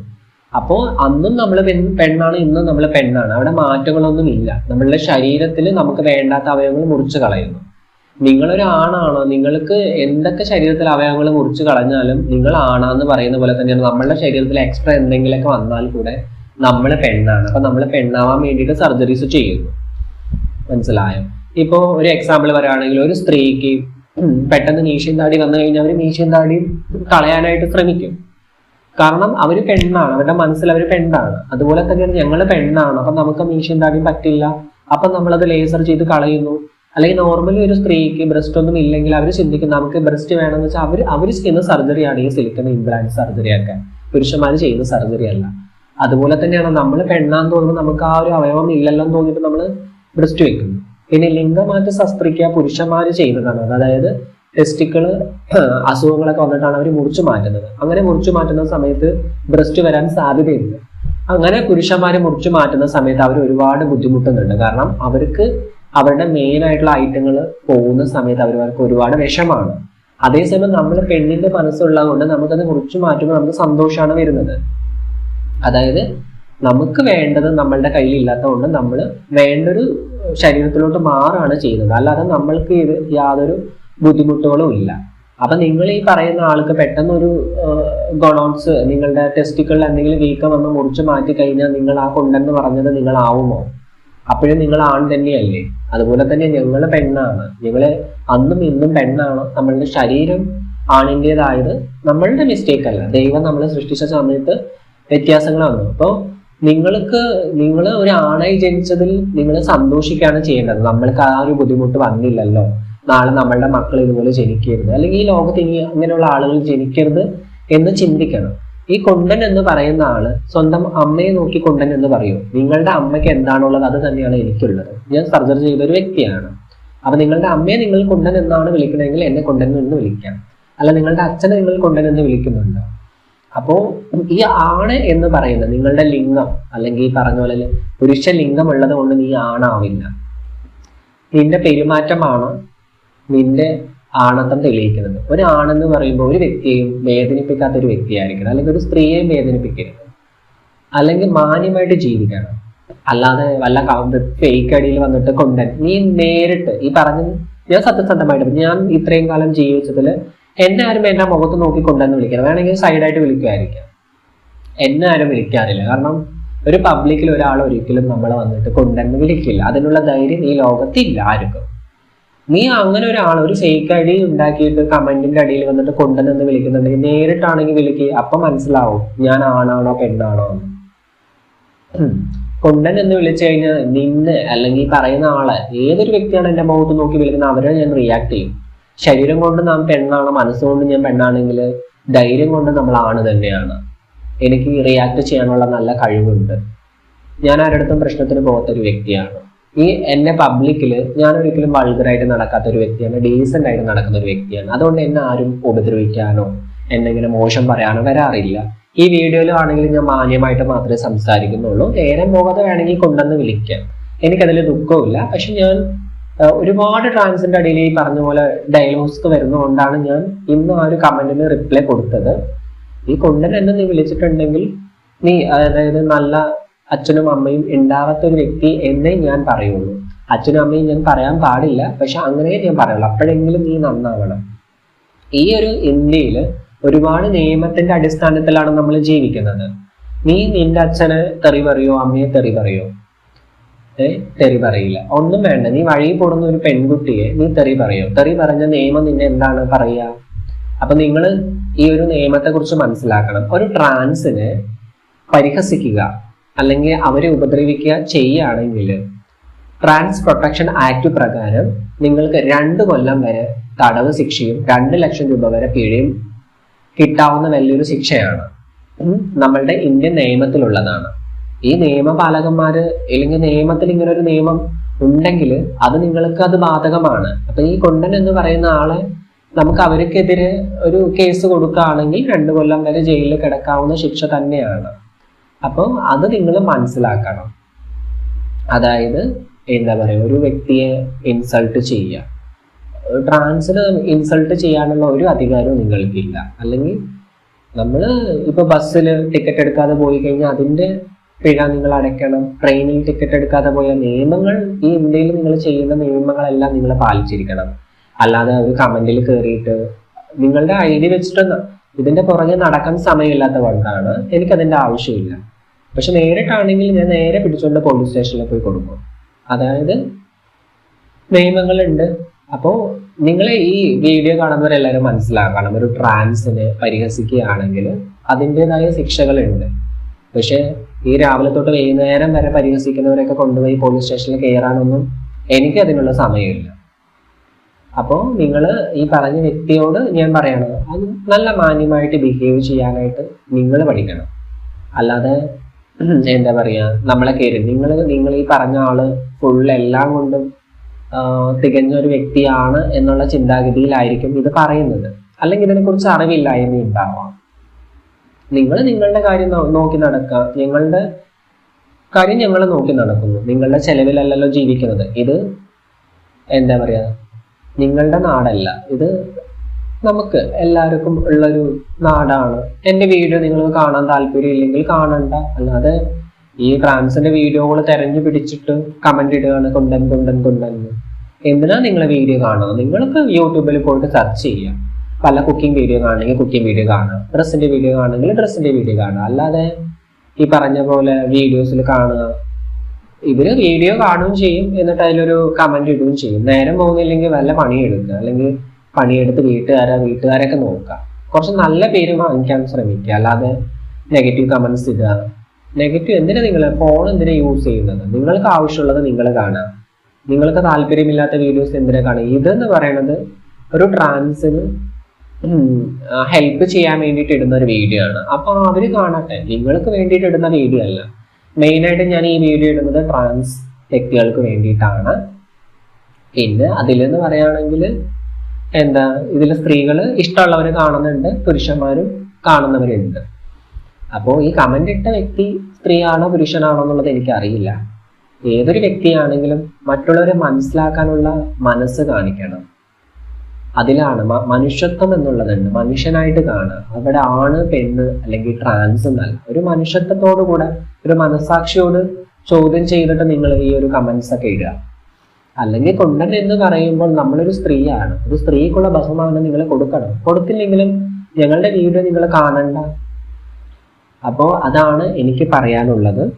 അപ്പോൾ അന്നും നമ്മൾ പെണ്ണാണ് ഇന്നും നമ്മൾ പെണ്ണാണ്. അവിടെ മാറ്റങ്ങളൊന്നും ഇല്ല നമ്മളുടെ ശരീരത്തിൽ നമുക്ക് വേണ്ടാത്ത അവയവങ്ങൾ മുറിച്ചു കളയുന്നു. നിങ്ങളൊരു ആണാണോ നിങ്ങൾക്ക് എന്തൊക്കെ ശരീരത്തിൽ അവയവങ്ങൾ മുറിച്ചു കളഞ്ഞാലും നിങ്ങൾ ആണാന്ന് പറയുന്ന പോലെ തന്നെയാണ് നമ്മളുടെ ശരീരത്തിൽ എക്സ്ട്രാ എന്തെങ്കിലുമൊക്കെ വന്നാൽ കൂടെ നമ്മൾ പെണ്ണാണ്. അപ്പൊ നമ്മൾ പെണ്ണാവാൻ വേണ്ടിയിട്ട് സർജറീസ് ചെയ്യുന്നു. മനസ്സിലായോ? ഇപ്പോ ഒരു എക്സാമ്പിൾ പറയുകയാണെങ്കിൽ ഒരു സ്ത്രീക്ക് പെട്ടെന്ന് മീശയും താടി വന്നു കഴിഞ്ഞാൽ അവർ മീശയും താടിയും കളയാനായിട്ട് ശ്രമിക്കും. കാരണം അവർ പെണ്ണാണ് അവരുടെ മനസ്സിൽ അവർ പെണ്ണാണ്. അതുപോലെ തന്നെയാണ് ഞങ്ങൾ പെണ്ണാണ് അപ്പൊ നമുക്ക് മീശയും താടിയും പറ്റില്ല. അപ്പൊ നമ്മളത് ലേസർ ചെയ്ത് കളയുന്നു. അല്ലെങ്കിൽ നോർമലി ഒരു സ്ത്രീക്ക് ബ്രസ്റ്റ് ഒന്നും ഇല്ലെങ്കിൽ അവർ ചിന്തിക്കും നമുക്ക് ബ്രസ്റ്റ് വേണമെന്ന് വെച്ചാൽ അവർ അവർ ചെയ്യുന്ന സർജറിയാണ് ഈ സിലിക്കൺ ഇംപ്ലാന്റ് സർജറി ഒക്കെ. പുരുഷന്മാർ ചെയ്യുന്ന സർജറി അല്ല. അതുപോലെ തന്നെയാണ് നമ്മൾ പെണ്ണാന്ന് തോന്നുമ്പോൾ നമുക്ക് ആ ഒരു അവയവം ഇല്ലല്ലോ എന്ന് തോന്നിയിട്ട് നമ്മൾ ബ്രസ്റ്റ് വെക്കുന്നു. ഇനി ലിംഗമാറ്റ ശസ്ത്രക്രിയ പുരുഷന്മാർ ചെയ്യുന്നതാണ്. അതായത് ടെസ്റ്റിക്കിൾ അസുഖങ്ങളൊക്കെ വന്നിട്ടാണ് അവർ മുറിച്ചു മാറ്റുന്നത്. അങ്ങനെ മുറിച്ചു മാറ്റുന്ന സമയത്ത് ബ്രസ്റ്റ് വരാൻ സാധ്യതയുണ്ട്. അങ്ങനെ പുരുഷന്മാരെ മുറിച്ചു മാറ്റുന്ന സമയത്ത് അവർ ഒരുപാട് ബുദ്ധിമുട്ടുന്നുണ്ട്. കാരണം അവർക്ക് അവരുടെ മെയിൻ ആയിട്ടുള്ള ഐറ്റങ്ങൾ പോകുന്ന സമയത്ത് അവർക്ക് ഒരുപാട് വിഷമാണ്. അതേസമയം നമ്മൾ പെണ്ണിന്റെ മനസ്സുള്ളത് കൊണ്ട് നമുക്കത് മുറിച്ചു മാറ്റുമ്പോൾ നമുക്ക് സന്തോഷമാണ് വരുന്നത്. അതായത് നമുക്ക് വേണ്ടത് നമ്മളുടെ കയ്യിൽ ഇല്ലാത്തതുകൊണ്ട് നമ്മൾ വേണ്ടൊരു ശരീരത്തിലോട്ട് മാറാണ് ചെയ്യുന്നത്. അല്ലാതെ നമ്മൾക്ക് ഇത് യാതൊരു ബുദ്ധിമുട്ടുകളും ഇല്ല. അപ്പൊ നിങ്ങൾ ഈ പറയുന്ന ആൾക്ക് പെട്ടെന്ന് ഒരു ഗൊണോൺസ് നിങ്ങളുടെ ടെസ്റ്റിക്കളിൽ എന്തെങ്കിലും വീക്കം വന്ന് മുറിച്ച് മാറ്റി കഴിഞ്ഞാൽ നിങ്ങൾ ആ കൊണ്ടെന്ന് പറഞ്ഞത് നിങ്ങൾ ആവുമോ? അപ്പോഴും നിങ്ങൾ ആൺ തന്നെയല്ലേ? അതുപോലെ തന്നെ ഞങ്ങൾ പെണ്ണാണ്. ഞങ്ങൾ അന്നും ഇന്നും പെണ്ണാണ്. നമ്മളുടെ ശരീരം ആണിന്റെതായത് നമ്മളുടെ മിസ്റ്റേക്ക് അല്ല. ദൈവം നമ്മളെ സൃഷ്ടിച്ച സമയത്ത് വ്യത്യാസങ്ങൾ വന്നു. അപ്പോൾ നിങ്ങൾക്ക് നിങ്ങൾ ഒരു ആണായി ജനിച്ചതിൽ നിങ്ങൾ സന്തോഷിക്കുകയാണ് ചെയ്യേണ്ടത്. നമ്മൾക്ക് ആ ഒരു ബുദ്ധിമുട്ട് വന്നില്ലല്ലോ. നാളെ നമ്മളുടെ മക്കൾ ഇതുപോലെ ജനിക്കരുത്. അല്ലെങ്കിൽ ഈ ലോകത്ത് ഇനി അങ്ങനെയുള്ള ആളുകൾ ജനിക്കരുത് എന്ന് ചിന്തിക്കണം. ഈ കൊണ്ടൻ എന്ന് പറയുന്ന ആൾ സ്വന്തം അമ്മയെ നോക്കി കൊണ്ടൻ എന്ന് പറയൂ. നിങ്ങളുടെ അമ്മയ്ക്ക് എന്താണുള്ളത് അത് തന്നെയാണ് എനിക്കുള്ളത്. ഞാൻ സർജറി ചെയ്ത ഒരു വ്യക്തിയാണ്. അപ്പൊ നിങ്ങളുടെ അമ്മയെ നിങ്ങൾ കൊണ്ടൻ എന്നാണ് വിളിക്കണമെങ്കിൽ എന്നെ കൊണ്ടൻ എന്ന് വിളിക്കാം. അല്ല നിങ്ങളുടെ അച്ഛനെ നിങ്ങൾ കൊണ്ടൻ എന്ന് വിളിക്കുന്നുണ്ടോ? അപ്പോ ഈ ആണ് എന്ന് പറയുന്നത്. നിങ്ങളുടെ ലിംഗം. അല്ലെങ്കിൽ ഈ പറഞ്ഞ പോലെ പുരുഷ ലിംഗം ഉള്ളത് കൊണ്ട് നീ ആണാവില്ല. നിന്റെ പെരുമാറ്റമാണ് നിന്റെ ആണത്വം തെളിയിക്കുന്നത്. ഒരു ആണെന്ന് പറയുമ്പോൾ ഒരു വ്യക്തിയെയും വേദനിപ്പിക്കാത്ത ഒരു വ്യക്തിയായിരിക്കണം. അല്ലെങ്കിൽ ഒരു സ്ത്രീയെയും വേദനിപ്പിക്കരുത്. അല്ലെങ്കിൽ മാന്യമായിട്ട് ജീവിക്കണം. അല്ലാതെ വല്ല ഫേക്ക് വന്നിട്ട് കൊണ്ടു നീ നേരിട്ട് ഈ പറഞ്ഞ ഞാൻ സത്യസന്ധമായിട്ട് ഞാൻ ഇത്രയും കാലം ജീവിച്ചതിൽ എന്നെ ആരും എന്റെ മുഖത്ത് നോക്കി കൊണ്ടെന്ന് വിളിക്കണം വേണമെങ്കിൽ സൈഡായിട്ട് വിളിക്കുമായിരിക്കാം. എന്നെ ആരും വിളിക്കാറില്ല. കാരണം ഒരു പബ്ലിക്കിൽ ഒരാൾ ഒരിക്കലും നമ്മളെ വന്നിട്ട് കൊണ്ടെന്ന് വിളിക്കില്ല. അതിനുള്ള ധൈര്യം ഈ ലോകത്തില്ല ആർക്കും. നീ അങ്ങനെ ഒരാൾ ഒരു ഫേക്ക് ഐ ഡി ഉണ്ടാക്കിയിട്ട് കമന്റിന്റെ അടിയിൽ വന്നിട്ട് കൊണ്ടുവന്ന് വിളിക്കുന്നുണ്ടെങ്കിൽ നേരിട്ടാണെങ്കിൽ വിളിക്കുക അപ്പൊ മനസ്സിലാവും ഞാൻ ആണാണോ പെണ്ണാണോ കൊണ്ടൻ എന്ന് വിളിച്ചു കഴിഞ്ഞാൽ നിന്ന് അല്ലെങ്കിൽ പറയുന്ന ആളെ ഏതൊരു വ്യക്തിയാണ് എന്റെ മുഖത്ത് നോക്കി വിളിക്കുന്നത്? അവരെ ഞാൻ റിയാക്ട് ചെയ്യും. ശരീരം കൊണ്ട് നാം പെണ്ണാണ് മനസ്സുകൊണ്ട് ഞാൻ പെണ്ണാണെങ്കിൽ ധൈര്യം കൊണ്ട് നമ്മൾ ആണ് തന്നെയാണ്. എനിക്ക് റിയാക്ട് ചെയ്യാനുള്ള നല്ല കഴിവുണ്ട്. ഞാൻ ആരുടെ പ്രശ്നത്തിന് പോകാത്ത ഒരു വ്യക്തിയാണ്. ഈ എന്നെ പബ്ലിക്കിൽ ഞാൻ ഒരിക്കലും വൾഗറായിട്ട് നടക്കാത്ത ഒരു വ്യക്തിയാണ് ഡീസന്റ് ആയിട്ട് നടക്കുന്ന ഒരു വ്യക്തിയാണ്. അതുകൊണ്ട് എന്നെ ആരും ഉപദ്രവിക്കാനോ എന്നെങ്കിലും മോശം പറയാനോ വരാറില്ല. ഈ വീഡിയോയിലും ആണെങ്കിലും ഞാൻ മാന്യമായിട്ട് മാത്രമേ സംസാരിക്കുന്നുള്ളൂ. നേരം പോകാതെ വേണമെങ്കിൽ കൊണ്ടുവന്ന് വിളിക്കാം. എനിക്കതിൽ ദുഃഖമില്ല പക്ഷെ ഞാൻ ഒരുപാട് ട്രാൻസിന്റെ അടിയിൽ ഈ പറഞ്ഞ പോലെ ഡയലോഗ്സ് വരുന്നതുകൊണ്ടാണ് ഞാൻ ഇന്ന് ആ ഒരു കമന്റിന് റിപ്ലൈ കൊടുത്തത്. ഈ കൊണ്ടൻ എന്നെ നീ വിളിച്ചിട്ടുണ്ടെങ്കിൽ നീ അതായത് നല്ല അച്ഛനും അമ്മയും ഉണ്ടാവാത്ത ഒരു വ്യക്തി എന്നേ ഞാൻ പറയുള്ളൂ. അച്ഛനും അമ്മയും ഞാൻ പറയാൻ പാടില്ല പക്ഷെ അങ്ങനെ ഞാൻ പറയുള്ളൂ. അപ്പോഴെങ്കിലും നീ നന്നാവണം. ഈ ഒരു ഇന്ത്യയിൽ ഒരുപാട് നിയമത്തിന്റെ അടിസ്ഥാനത്തിലാണ് നമ്മൾ ജീവിക്കുന്നത്. നീ നിന്റെ അച്ഛനെ തെറി പറയോ അമ്മയെ തെറി പറയോ? തെറി പറയില്ല. ഒന്നും വേണ്ട. നീ വഴി പോടുന്ന ഒരു പെൺകുട്ടിയെ നീ തെറി പറയോ? തെറി പറഞ്ഞ നിയമം നിന്നെ എന്താണ് പറയുക? അപ്പൊ നിങ്ങൾ ഈ ഒരു നിയമത്തെ കുറിച്ച് മനസ്സിലാക്കണം. ഒരു ട്രാൻസിനെ പരിഹസിക്കുക അല്ലെങ്കിൽ അവരെ ഉപദ്രവിക്കുക ചെയ്യുകയാണെങ്കിൽ ട്രാൻസ് പ്രൊട്ടക്ഷൻ ആക്ട് പ്രകാരം നിങ്ങൾക്ക് രണ്ട് കൊല്ലം വരെ തടവ് ശിക്ഷയും രണ്ട് ലക്ഷം രൂപ വരെ പിഴയും കിട്ടാവുന്ന വലിയൊരു ശിക്ഷയാണ്. നമ്മളുടെ ഇന്ത്യൻ നിയമത്തിലുള്ളതാണ്. ഈ നിയമപാലകന്മാര് അല്ലെങ്കിൽ നിയമത്തിൽ ഇങ്ങനെ ഒരു നിയമം ഉണ്ടെങ്കിൽ അത് നിങ്ങൾക്ക് അത് ബാധകമാണ്. അപ്പൊ ഈ കൊണ്ടൻ എന്ന് പറയുന്ന ആളെ നമുക്ക് അവർക്കെതിരെ ഒരു കേസ് കൊടുക്കുകയാണെങ്കിൽ രണ്ടു കൊല്ലം വരെ ജയിലിൽ കിടക്കാവുന്ന ശിക്ഷ തന്നെയാണ്. അപ്പം അത് നിങ്ങൾ മനസ്സിലാക്കണം. അതായത് എന്താ പറയുക ഒരു വ്യക്തിയെ ഇൻസൾട്ട് ചെയ്യുക. ട്രാൻസിന് ഇൻസൾട്ട് ചെയ്യാനുള്ള ഒരു അധികാരവും നിങ്ങൾക്കില്ല. അല്ലെങ്കിൽ നമ്മൾ ഇപ്പൊ ബസ്സിൽ ടിക്കറ്റ് എടുക്കാതെ പോയി കഴിഞ്ഞാൽ അതിന്റെ പിഴ നിങ്ങൾ അടയ്ക്കണം. ട്രെയിനിൽ ടിക്കറ്റ് എടുക്കാതെ പോയ നിയമങ്ങൾ ഈ ഇന്ത്യയിൽ നിങ്ങൾ ചെയ്യുന്ന നിയമങ്ങളെല്ലാം നിങ്ങൾ പാലിച്ചിരിക്കണം. അല്ലാതെ ഒരു കമന്റിൽ കയറിയിട്ട് നിങ്ങളുടെ ഐ ഡി വെച്ചിട്ട് ഇതിന്റെ പുറകെ നടക്കാൻ സമയമില്ലാത്ത കൊണ്ടാണ് എനിക്കതിന്റെ ആവശ്യമില്ല. പക്ഷെ നേരിട്ടാണെങ്കിൽ ഞാൻ നേരെ പിടിച്ചുകൊണ്ട് പോലീസ് സ്റ്റേഷനിൽ പോയി കൊടുക്കും. അതായത് നിയമങ്ങളുണ്ട്. അപ്പോൾ നിങ്ങൾ ഈ വീഡിയോ കാണുന്നവരെല്ലാവരും മനസ്സിലാക്കണം. ഒരു ട്രാൻസിനെ പരിഹസിക്കുകയാണെങ്കിൽ അതിന്റെതായ ശിക്ഷകളുണ്ട്. പക്ഷെ ഈ രാവിലെ തൊട്ട് വൈകുന്നേരം വരെ പരിഹസിക്കുന്നവരൊക്കെ കൊണ്ടുപോയി പോലീസ് സ്റ്റേഷനിൽ കയറാനൊന്നും എനിക്ക് അതിനുള്ള സമയമില്ല. അപ്പോൾ നിങ്ങൾ ഈ പറഞ്ഞ വ്യക്തിയോട് ഞാൻ പറയണത് അത് നല്ല മാന്യമായിട്ട് ബിഹേവ് ചെയ്യാനായിട്ട് നിങ്ങൾ പഠിക്കണം. അല്ലാതെ എന്താ പറയാ നമ്മളെ കയറി. നിങ്ങൾ നിങ്ങൾ ഈ പറഞ്ഞ ആൾ ഫുൾ എല്ലാം കൊണ്ടും തികഞ്ഞ ഒരു വ്യക്തിയാണ് എന്നുള്ള ചിന്താഗതിയിലായിരിക്കും ഇത് പറയുന്നത്. അല്ലെങ്കിൽ ഇതിനെക്കുറിച്ച് അറിവില്ലായ്മ ഉണ്ടാവാം നിങ്ങൾ നിങ്ങളുടെ കാര്യം നോക്കി നടക്കുക. ഞങ്ങളുടെ കാര്യം ഞങ്ങൾ നോക്കി നടക്കുന്നു. നിങ്ങളുടെ ചെലവിലല്ലല്ലോ ജീവിക്കുന്നത്. ഇത് എന്താ പറയുക നിങ്ങളുടെ നാടല്ല. ഇത് നമുക്ക് എല്ലാവർക്കും ഉള്ളൊരു നാടാണ്. എന്റെ വീഡിയോ നിങ്ങൾ കാണാൻ താല്പര്യം ഇല്ലെങ്കിൽ കാണണ്ട. അല്ലാതെ ഈ ട്രാൻസിന്റെ വീഡിയോകൾ തെരഞ്ഞു പിടിച്ചിട്ട് കമന്റ് ഇടുകയാണ് കൊണ്ടൻ കൊണ്ടൻ കൊണ്ടൻ എന്തിനാ നിങ്ങളെ വീഡിയോ കാണുന്നത്? നിങ്ങൾക്ക് യൂട്യൂബിൽ പോയിട്ട് സെർച്ച് ചെയ്യാം. പല കുക്കിംഗ് വീഡിയോ കാണണമെങ്കിൽ കുക്കിംഗ് വീഡിയോ കാണുക ഡ്രസ്സിന്റെ വീഡിയോ കാണണമെങ്കിൽ ഡ്രസ്സിന്റെ വീഡിയോ കാണുക അല്ലാതെ ഈ പറഞ്ഞ പോലെ വീഡിയോസിൽ കാണുക ഇവർ വീഡിയോ കാണുകയും ചെയ്യും എന്നിട്ട് അതിലൊരു കമന്റ് ഇടുകയും ചെയ്യും. നേരം പോകുന്നില്ലെങ്കിൽ വല്ല പണിയെടുക്കുക. അല്ലെങ്കിൽ പണിയെടുത്ത് വീട്ടുകാരെ വീട്ടുകാരൊക്കെ നോക്കുക. കുറച്ച് നല്ല പേര് വാങ്ങിക്കാൻ ശ്രമിക്കുക. അല്ലാതെ നെഗറ്റീവ് കമന്റ്സ് ഇടുക. നെഗറ്റീവ് എന്തിനാ നിങ്ങൾ? ഫോൺ എന്തിനാ യൂസ് ചെയ്യുന്നത്? നിങ്ങൾക്ക് ആവശ്യമുള്ളത് നിങ്ങൾ കാണുക. നിങ്ങൾക്ക് താല്പര്യമില്ലാത്ത വീഡിയോസ് എന്തിനാ കാണുക? ഇതെന്ന് പറയണത് ഒരു ട്രാൻസിന് ഹെൽപ്പ് ചെയ്യാൻ വേണ്ടിയിട്ട് ഇടുന്ന ഒരു വീഡിയോ ആണ്. അപ്പൊ അവർ കാണട്ടെ. നിങ്ങൾക്ക് വേണ്ടിയിട്ട് ഇടുന്ന വീഡിയോ അല്ല. മെയിൻ ആയിട്ട് ഞാൻ ഈ വീഡിയോ ഇടുന്നത് ട്രാൻസ് വ്യക്തികൾക്ക് വേണ്ടിയിട്ടാണ്. പിന്നെ അതിലെന്ന് പറയുകയാണെങ്കിൽ എന്താ ഇതിൽ സ്ത്രീകൾ ഇഷ്ടമുള്ളവർ കാണുന്നുണ്ട് പുരുഷന്മാരും കാണുന്നവരുണ്ട്. അപ്പോൾ ഈ കമന്റ് ഇട്ട വ്യക്തി സ്ത്രീയാണോ പുരുഷനാണോ എന്നുള്ളത് എനിക്കറിയില്ല. ഏതൊരു വ്യക്തിയാണെങ്കിലും മറ്റുള്ളവരെ മനസ്സിലാക്കാനുള്ള മനസ്സ് കാണിക്കണം. അതിലാണ് മനുഷ്യത്വം എന്നുള്ളതുണ്ട്. മനുഷ്യനായിട്ട് കാണുക. അവിടെ ആണ് പെണ്ണ് അല്ലെങ്കിൽ ട്രാൻസ് എന്നല്ല. ഒരു മനുഷ്യത്വത്തോടു കൂടെ ഒരു മനസാക്ഷിയോട് ചോദ്യം ചെയ്തിട്ട് നിങ്ങൾ ഈ ഒരു കമന്റ്സ് ഒക്കെ ഇടുക. അല്ലെങ്കിൽ കൊണ്ടൻ എന്ന് പറയുമ്പോൾ നമ്മളൊരു സ്ത്രീയാണ്. ഒരു സ്ത്രീക്കുള്ള ബഹുമാനം നിങ്ങൾ കൊടുക്കണം. കൊടുത്തില്ലെങ്കിലും ഞങ്ങളുടെ വീഡിയോ നിങ്ങൾ കാണണ്ട. അപ്പോൾ അതാണ് എനിക്ക് പറയാനുള്ളത്.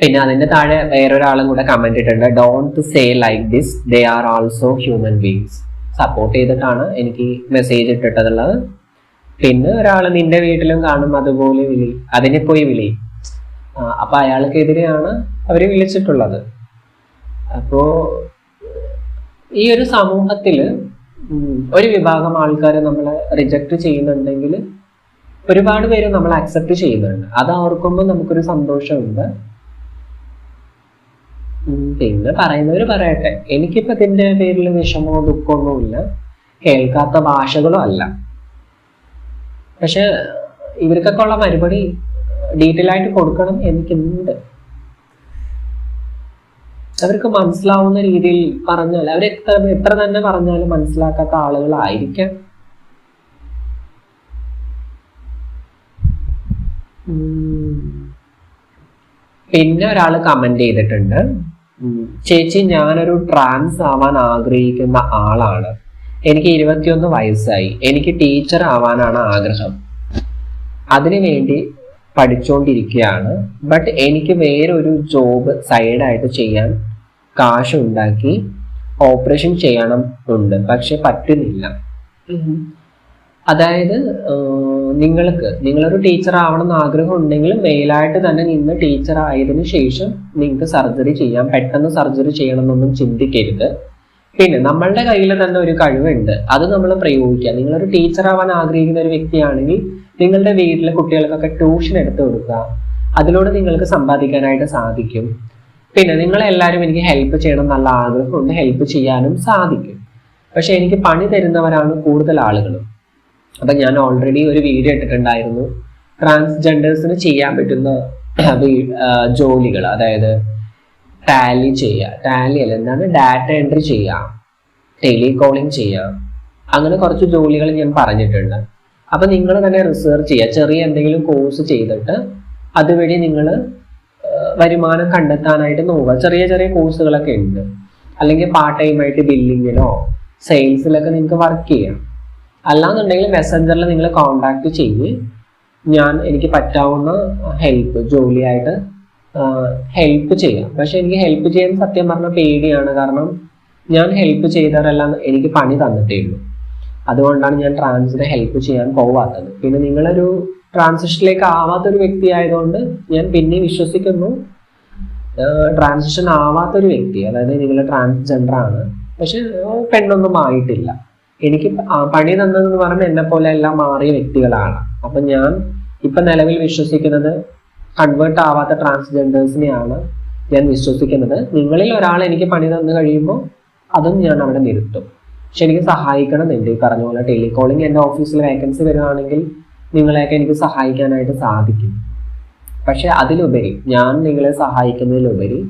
പിന്നെ അതിന്റെ താഴെ വേറൊരാളും കൂടെ കമന്റ് ഇട്ടിട്ടുണ്ട്. Don't say like this they are also human beings support ചെയ്തിട്ടാണ് എനിക്ക് മെസ്സേജ് ഇട്ടിട്ടുള്ളത്. പിന്നെ ഒരാൾ നിന്റെ വീട്ടിലും കാണും അതുപോലെ വിളി. അതിനെ പോയി വിളി. അപ്പൊ അയാൾക്കെതിരെയാണ് അവർ വിളിച്ചിട്ടുള്ളത്. അപ്പോ ഈ ഒരു സമൂഹത്തിൽ ഒരു വിഭാഗം ആൾക്കാരെ നമ്മളെ റിജക്ട് ചെയ്യുന്നുണ്ടെങ്കിൽ ഒരുപാട് പേര് നമ്മൾ അക്സെപ്റ്റ് ചെയ്യുന്നുണ്ട്. അത് ഓർക്കുമ്പോൾ നമുക്കൊരു സന്തോഷമുണ്ട്. പിന്നെ പറയുന്നവര് പറയട്ടെ എനിക്കിപ്പൊ ഇതിന്റെ പേരിൽ വിഷമോ ദുഃഖമൊന്നുമില്ല. കേൾക്കാത്ത ഭാഷകളും അല്ല. പക്ഷെ ഇവർക്കൊക്കെ ഉള്ള മറുപടി ഡീറ്റെയിൽ ആയിട്ട് കൊടുക്കണം എനിക്കുണ്ട്. അവർക്ക് മനസ്സിലാവുന്ന രീതിയിൽ പറഞ്ഞാൽ അവർ എത്ര തന്നെ പറഞ്ഞാലും മനസ്സിലാക്കാത്ത ആളുകളായിരിക്കാം. പിന്നെ ഒരാൾ കമന്റ് ചെയ്തിട്ടുണ്ട്. ചേച്ചി ഞാനൊരു ട്രാൻസ് ആവാൻ ആഗ്രഹിക്കുന്ന ആളാണ്. എനിക്ക് ഇരുപത്തിയൊന്ന് വയസ്സായി. എനിക്ക് ടീച്ചർ ആവാനാണ് ആഗ്രഹം. അതിനുവേണ്ടി പഠിച്ചുകൊണ്ടിരിക്കുകയാണ് ബട്ട് എനിക്ക് വേറൊരു ജോബ് സൈഡായിട്ട് ചെയ്യാൻ കാശ് ഉണ്ടാക്കി ഓപ്പറേഷൻ ചെയ്യണം ഉണ്ട്. പക്ഷെ പറ്റുന്നില്ല. അതായത് നിങ്ങൾക്ക് നിങ്ങളൊരു ടീച്ചർ ആവണം എന്ന് ആഗ്രഹം ഉണ്ടെങ്കിൽ മെയിലായിട്ട് തന്നെ നിന്ന് ടീച്ചർ ആയതിനു ശേഷം നിങ്ങൾക്ക് സർജറി ചെയ്യാം. പെട്ടെന്ന് സർജറി ചെയ്യണം എന്നൊന്നും ചിന്തിക്കരുത്. പിന്നെ നമ്മളുടെ കയ്യിൽ തന്നെ ഒരു കഴിവുണ്ട്. അത് നമ്മൾ പ്രയോഗിക്കുക. നിങ്ങളൊരു ടീച്ചർ ആവാൻ ആഗ്രഹിക്കുന്ന ഒരു വ്യക്തിയാണെങ്കിൽ നിങ്ങളുടെ വീട്ടിലെ കുട്ടികൾക്കൊക്കെ ട്യൂഷൻ എടുത്തു കൊടുക്കുക. അതിലൂടെ നിങ്ങൾക്ക് സമ്പാദിക്കാനായിട്ട് സാധിക്കും. പിന്നെ നിങ്ങളെല്ലാവരും എനിക്ക് ഹെൽപ്പ് ചെയ്യണം നല്ല ആഗ്രഹമുണ്ട്. ഹെൽപ്പ് ചെയ്യാനും സാധിക്കും. പക്ഷെ എനിക്ക് പണി തരുന്നവരാണ് കൂടുതൽ ആളുകളും. അപ്പൊ ഞാൻ ഓൾറെഡി ഒരു വീഡിയോ ഇട്ടിട്ടുണ്ടായിരുന്നു. ട്രാൻസ്ജെൻഡേഴ്സിന് ചെയ്യാൻ പറ്റുന്ന ജോലികൾ അതായത് ടാലി ചെയ്യുക. ടാലി അല്ല എന്താണ്? ഡാറ്റ എൻട്രി ചെയ്യാം ടെലികോളിംഗ് ചെയ്യുക. അങ്ങനെ കുറച്ച് ജോലികൾ ഞാൻ പറഞ്ഞിട്ടുണ്ട്. അപ്പൊ നിങ്ങൾ തന്നെ റിസർച്ച് ചെയ്യുക. ചെറിയ എന്തെങ്കിലും കോഴ്സ് ചെയ്തിട്ട് അതുവഴി നിങ്ങൾ വരുമാനം കണ്ടെത്താനായിട്ട് നോക്കുക. ചെറിയ ചെറിയ കോഴ്സുകളൊക്കെ ഉണ്ട്. അല്ലെങ്കിൽ പാർട്ട് ടൈം ആയിട്ട് ബില്ലിങ്ങിലോ സെയിൽസിലൊക്കെ നിങ്ങൾക്ക് വർക്ക് ചെയ്യാം. അല്ലാന്നുണ്ടെങ്കിൽ മെസ്സഞ്ചറിൽ നിങ്ങൾ കോണ്ടാക്ട് ചെയ്ത് ഞാൻ എനിക്ക് പറ്റാവുന്ന ഹെൽപ്പ് ജോലിയായിട്ട് ഹെൽപ്പ് ചെയ്യാം. പക്ഷെ എനിക്ക് ഹെൽപ്പ് ചെയ്യാൻ സത്യം പറഞ്ഞ പേടിയാണ്. കാരണം ഞാൻ ഹെൽപ്പ് ചെയ്തവരെല്ലാം എനിക്ക് പണി തന്നിട്ടേ ഉള്ളൂ അതുകൊണ്ടാണ് ഞാൻ ട്രാൻസിനെ ഹെൽപ്പ് ചെയ്യാൻ പോവാത്തത്. പിന്നെ നിങ്ങളൊരു ട്രാൻസിഷനിലേക്ക് ആവാത്തൊരു വ്യക്തി ആയതുകൊണ്ട് ഞാൻ പിന്നെ വിശ്വസിക്കുന്നു. ട്രാൻസിഷൻ ആവാത്തൊരു വ്യക്തി അതായത് നിങ്ങൾ ട്രാൻസ്ജെൻഡർ ആണ്. പക്ഷെ പെണ്ണൊന്നും ആയിട്ടില്ല. എനിക്ക് പണി തന്നതെന്ന് പറയുമ്പോൾ എന്നെ പോലെ എല്ലാം മാറിയ വ്യക്തികളാണ്. അപ്പൊ ഞാൻ ഇപ്പൊ നിലവിൽ വിശ്വസിക്കുന്നത് കൺവേർട്ട് ആവാത്ത ട്രാൻസ്ജെൻഡേഴ്സിനെയാണ് ഞാൻ വിശ്വസിക്കുന്നത്. നിങ്ങളിൽ ഒരാൾ എനിക്ക് പണി തന്നു കഴിയുമ്പോൾ അതും ഞാൻ അവിടെ നിർത്തും പക്ഷെ എനിക്ക് സഹായിക്കണം എന്നുണ്ട് ഈ പറഞ്ഞ പോലെ ടെലികോളിംഗ് എന്റെ ഓഫീസിൽ വേക്കൻസി വരുവാണെങ്കിൽ നിങ്ങളെയൊക്കെ എനിക്ക് സഹായിക്കാനായിട്ട് സാധിക്കും. പക്ഷെ അതിലുപരി ഞാൻ നിങ്ങളെ സഹായിക്കുന്നതിലുപരി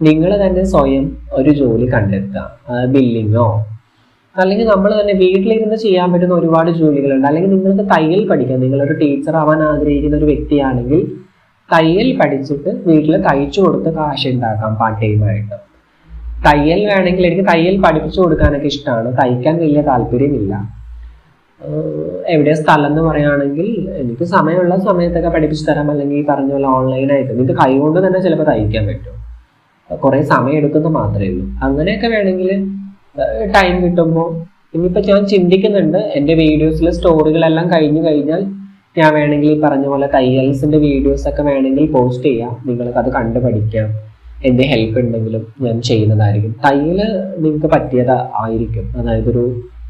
നിങ്ങൾ തന്നെ സ്വയം ഒരു ജോലി കണ്ടെത്തുക. ബില്ലിങ്ങോ അല്ലെങ്കിൽ നമ്മൾ തന്നെ വീട്ടിലിരുന്ന് ചെയ്യാൻ പറ്റുന്ന ഒരുപാട് ജോലികളുണ്ട്. അല്ലെങ്കിൽ നിങ്ങൾക്ക് തയ്യൽ പഠിക്കാം. നിങ്ങളൊരു ടീച്ചർ ആവാൻ ആഗ്രഹിക്കുന്ന ഒരു വ്യക്തിയാണെങ്കിൽ തയ്യൽ പഠിച്ചിട്ട് വീട്ടിൽ തയ്ച്ചു കൊടുത്ത് കാശ് ഉണ്ടാക്കാം പാർട്ട് ടൈമായിട്ട് തയ്യൽ വേണമെങ്കിൽ എനിക്ക് തയ്യൽ പഠിപ്പിച്ചു കൊടുക്കാനൊക്കെ ഇഷ്ടമാണ് തയ്ക്കാൻ വലിയ താല്പര്യമില്ല. എവിടെ സ്ഥലം എന്ന് പറയുകയാണെങ്കിൽ എനിക്ക് സമയമുള്ള സമയത്തൊക്കെ പഠിപ്പിച്ചു തരാം. അല്ലെങ്കിൽ പറഞ്ഞ പോലെ ഓൺലൈനായിട്ട് നിങ്ങൾക്ക് കൈകൊണ്ട് തന്നെ ചിലപ്പോൾ തയ്ക്കാൻ പറ്റും. കുറേ സമയം എടുക്കുന്നത് മാത്രമേ ഉള്ളൂ. അങ്ങനെയൊക്കെ വേണമെങ്കിൽ ടൈം കിട്ടുമ്പോൾ ഇനിയിപ്പോൾ ഞാൻ ചിന്തിക്കുന്നുണ്ട്. എന്റെ വീഡിയോസിലെ സ്റ്റോറികളെല്ലാം കഴിഞ്ഞു കഴിഞ്ഞാൽ ഞാൻ വേണമെങ്കിൽ ഈ പറഞ്ഞ പോലെ തയ്യൽസിന്റെ വീഡിയോസ് ഒക്കെ വേണമെങ്കിൽ പോസ്റ്റ് ചെയ്യാം. നിങ്ങൾക്ക് അത് കണ്ടു പഠിക്കാം. എന്റെ ഹെൽപ്പ് ഉണ്ടെങ്കിലും ഞാൻ ചെയ്യുന്നതായിരിക്കും. തയ്യൽ നിങ്ങൾക്ക് പറ്റിയത് ആയിരിക്കും. അതായത് ഒരു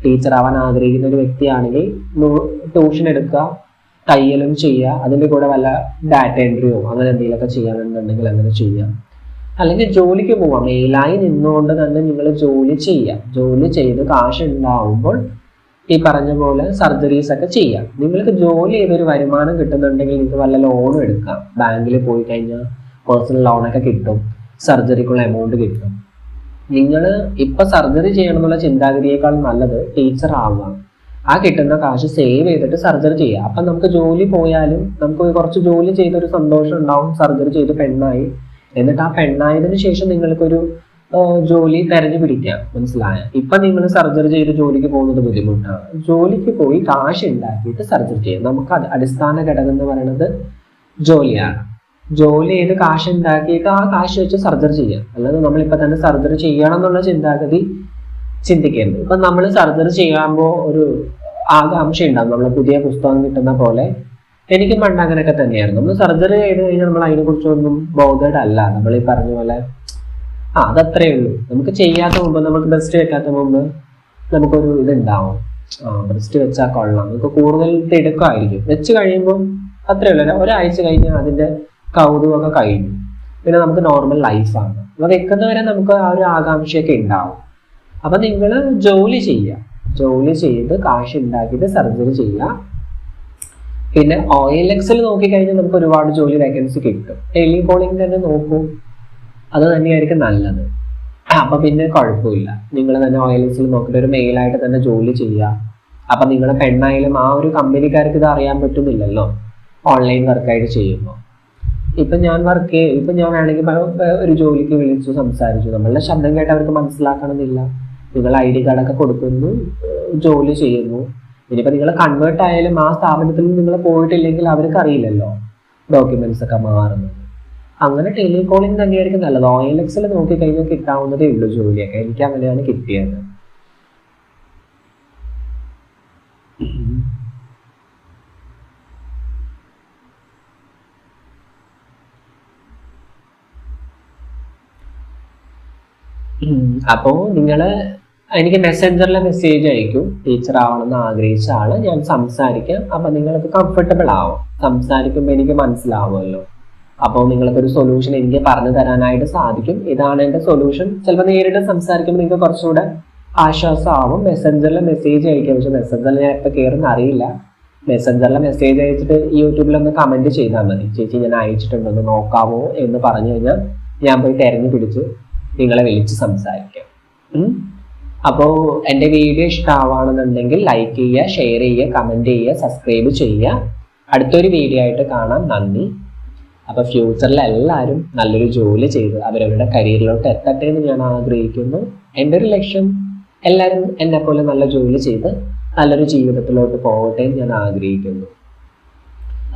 ടീച്ചർ ആവാൻ ആഗ്രഹിക്കുന്ന ഒരു വ്യക്തിയാണെങ്കിൽ ട്യൂഷൻ എടുക്കുക തയ്യലും ചെയ്യുക അതിന്റെ കൂടെ വല്ല ഡാറ്റ എൻട്രിയോ അങ്ങനെ എന്തെങ്കിലുമൊക്കെ ചെയ്യാനുണ്ടെങ്കിൽ അങ്ങനെ ചെയ്യാം. അല്ലെങ്കിൽ ജോലിക്ക് പോവാം. മെയിലായി നിന്നുകൊണ്ട് തന്നെ നിങ്ങൾ ജോലി ചെയ്യാം. ജോലി ചെയ്ത് കാശ് ഉണ്ടാവുമ്പോൾ ഈ പറഞ്ഞ പോലെ സർജറീസ് ഒക്കെ ചെയ്യാം. നിങ്ങൾക്ക് ജോലി ചെയ്തൊരു വരുമാനം കിട്ടുന്നുണ്ടെങ്കിൽ നിങ്ങൾക്ക് വല്ല ലോണും എടുക്കാം. ബാങ്കിൽ പോയി കഴിഞ്ഞാൽ പേഴ്സണൽ ലോണൊക്കെ കിട്ടും. സർജറിക്കുള്ള എമൗണ്ട് കിട്ടും. നിങ്ങൾ ഇപ്പൊ സർജറി ചെയ്യണം എന്നുള്ള ചിന്താഗതിയേക്കാൾ നല്ലത് ടീച്ചർ ആവുക. ആ കിട്ടുന്ന കാശ് സേവ് ചെയ്തിട്ട് സർജറി ചെയ്യുക. അപ്പം നമുക്ക് ജോലി പോയാലും നമുക്ക് കുറച്ച് ജോലി ചെയ്തൊരു സന്തോഷം ഉണ്ടാവും. സർജറി ചെയ്ത് പെണ്ണായി എന്നിട്ട് ആ പെണ്ണായതിനു ശേഷം നിങ്ങൾക്കൊരു ജോലി തെരഞ്ഞു പിടിക്കാം. മനസ്സിലായ? ഇപ്പൊ നിങ്ങൾ സർജറി ചെയ്ത് ജോലിക്ക് പോകുന്നത് ബുദ്ധിമുട്ടാണ്. ജോലിക്ക് പോയി കാശ് ഉണ്ടാക്കിയിട്ട് സർജറി ചെയ്യാം. നമുക്ക് അടിസ്ഥാന ഘടകം എന്ന് പറയുന്നത് ജോലിയാണ്. ജോലി ചെയ്ത് കാശ് ഉണ്ടാക്കിയിട്ട് ആ കാശ് വെച്ച് സർജറി ചെയ്യാം. അല്ലാതെ നമ്മളിപ്പോ തന്നെ സർജറി ചെയ്യണം എന്നുള്ള ചിന്താഗതി ചിന്തിക്കരുത്. ഇപ്പൊ നമ്മൾ സർജറി ചെയ്യുമ്പോൾ ഒരു ആകാംക്ഷ ഉണ്ടാവും നമ്മൾ പുതിയ പുസ്തകം കിട്ടുന്ന പോലെ എനിക്കും പണ്ട് അങ്ങനെയൊക്കെ തന്നെയായിരുന്നു. നമ്മൾ സർജറി ചെയ്ത് കഴിഞ്ഞാൽ നമ്മൾ അതിനെ കുറിച്ചൊന്നും ബോധേഡ് അല്ല. നമ്മൾ ഈ പറഞ്ഞ പോലെ ആ അതത്രേ ഉള്ളൂ. നമുക്ക് ചെയ്യാത്ത മുമ്പ് നമുക്ക് ബ്രസ്റ്റ് വെക്കാത്ത മുമ്പ് നമുക്കൊരു ഇതുണ്ടാവും. ആ ബ്രസ്റ്റ് വെച്ചാൽ കൊള്ളാം. നമുക്ക് കൂടുതൽ തിടുക്കമായിരിക്കും. വെച്ച് കഴിയുമ്പോൾ അത്രേ ഉള്ളൂ. ഒരാഴ്ച കഴിഞ്ഞാൽ അതിന്റെ കൗതുകമൊക്കെ കഴിഞ്ഞു. പിന്നെ നമുക്ക് നോർമൽ ലൈഫാണ് അപ്പൊ വെക്കുന്നവരെ നമുക്ക് ആ ഒരു ആകാംക്ഷയൊക്കെ ഉണ്ടാവും. അപ്പൊ നിങ്ങൾ ജോലി ചെയ്യുക ജോലി ചെയ്ത് കാശ് ഉണ്ടാക്കിയിട്ട് സർജറി ചെയ്യുക പിന്നെ ഓയിൽ എക്സിൽ നോക്കിക്കഴിഞ്ഞാൽ നമുക്ക് ഒരുപാട് ജോലി വേക്കൻസി കിട്ടും. ടെലികോളിംഗ് തന്നെ നോക്കൂ. അത് തന്നെയായിരിക്കും നല്ലത്. അപ്പൊ പിന്നെ കുഴപ്പമില്ല. നിങ്ങൾ തന്നെ ഓയിൽ എക്സിൽ നോക്കിയിട്ട് ഒരു മെയിലായിട്ട് തന്നെ ജോലി ചെയ്യുക അപ്പൊ നിങ്ങൾ പെണ്ണായാലും ആ ഒരു കമ്പനിക്കാർക്ക് ഇത് അറിയാൻ പറ്റുന്നില്ലല്ലോ. ഓൺലൈൻ വർക്കായിട്ട് ചെയ്യുമ്പോൾ ഇപ്പൊ ഞാൻ വർക്ക് ഇപ്പൊ ഞാൻ വേണമെങ്കിൽ ഒരു ജോലിക്ക് വിളിച്ചു സംസാരിച്ചു. നമ്മളുടെ ശബ്ദം കേട്ട് അവർക്ക് മനസ്സിലാക്കണമെന്നില്ല. നിങ്ങൾ ഐ ഡി കാർഡൊക്കെ കൊടുക്കുന്നു ജോലി ചെയ്യുന്നു. ഇനിയിപ്പോ നിങ്ങൾ കൺവേർട്ട് ആയാലും ആ സ്ഥാപനത്തിൽ നിങ്ങൾ പോയിട്ടില്ലെങ്കിൽ അവർക്ക് അറിയില്ലല്ലോ. ഡോക്യുമെന്റ്സ് ഒക്കെ മാറുന്നത്. അങ്ങനെ ടെലികോളിംഗ് തന്നെയായിരിക്കും നല്ലത്. ഓയിൽ എക്സിൽ നോക്കി കഴിഞ്ഞാൽ കിട്ടാവുന്നതേ ഉള്ളൂ ജോലിയൊക്കെ. എനിക്ക് അങ്ങനെയാണ് കിട്ടിയത്. അപ്പോ നിങ്ങൾ എനിക്ക് മെസ്സഞ്ചറിലെ മെസ്സേജ് അയക്കും ടീച്ചർ ആവണമെന്ന് ആഗ്രഹിച്ച ആൾ ഞാൻ സംസാരിക്കാം. അപ്പൊ നിങ്ങൾക്ക് കംഫർട്ടബിൾ ആവും. സംസാരിക്കുമ്പോൾ എനിക്ക് മനസ്സിലാവുമല്ലോ. അപ്പോൾ നിങ്ങൾക്ക് ഒരു സൊല്യൂഷൻ എനിക്ക് പറഞ്ഞു തരാനായിട്ട് സാധിക്കും. ഇതാണ് എന്റെ സൊല്യൂഷൻ ചിലപ്പോൾ നേരിട്ട് സംസാരിക്കുമ്പോൾ നിങ്ങൾക്ക് കുറച്ചുകൂടെ ആശ്വാസമാവും. മെസ്സഞ്ചറിലെ മെസ്സേജ് അയക്കാം പക്ഷെ മെസ്സഞ്ചറിൽ ഞാൻ എപ്പോൾ കയറുന്ന അറിയില്ല. മെസ്സഞ്ചറിലെ മെസ്സേജ് അയച്ചിട്ട് യൂട്യൂബിൽ ഒന്ന് കമന്റ് ചെയ്താൽ മതി. ചേച്ചി ഞാൻ അയച്ചിട്ടുണ്ടെന്ന് നോക്കാമോ എന്ന് പറഞ്ഞു കഴിഞ്ഞാൽ ഞാൻ പോയി തിരഞ്ഞു പിടിച്ച് നിങ്ങളെ വിളിച്ച് സംസാരിക്കാം. അപ്പോൾ എന്റെ വീഡിയോ ഇഷ്ടമാവുകയാണെന്നുണ്ടെങ്കിൽ ലൈക്ക് ചെയ്യുക ഷെയർ ചെയ്യുക കമന്റ് ചെയ്യുക സബ്സ്ക്രൈബ് ചെയ്യുക. അടുത്തൊരു വീഡിയോ ആയിട്ട് കാണാം. നന്ദി. അപ്പോൾ ഫ്യൂച്ചറിൽ എല്ലാവരും നല്ലൊരു ജോലി ചെയ്ത് അവരവരുടെ കരിയറിലോട്ട് എത്തട്ടെ എന്ന് ഞാൻ ആഗ്രഹിക്കുന്നു. എന്റെ ഒരു ലക്ഷ്യം എല്ലാവരും എന്നെ പോലെ നല്ല ജോലി ചെയ്ത് നല്ലൊരു ജീവിതത്തിലോട്ട് പോകട്ടെ എന്ന് ഞാൻ ആഗ്രഹിക്കുന്നു.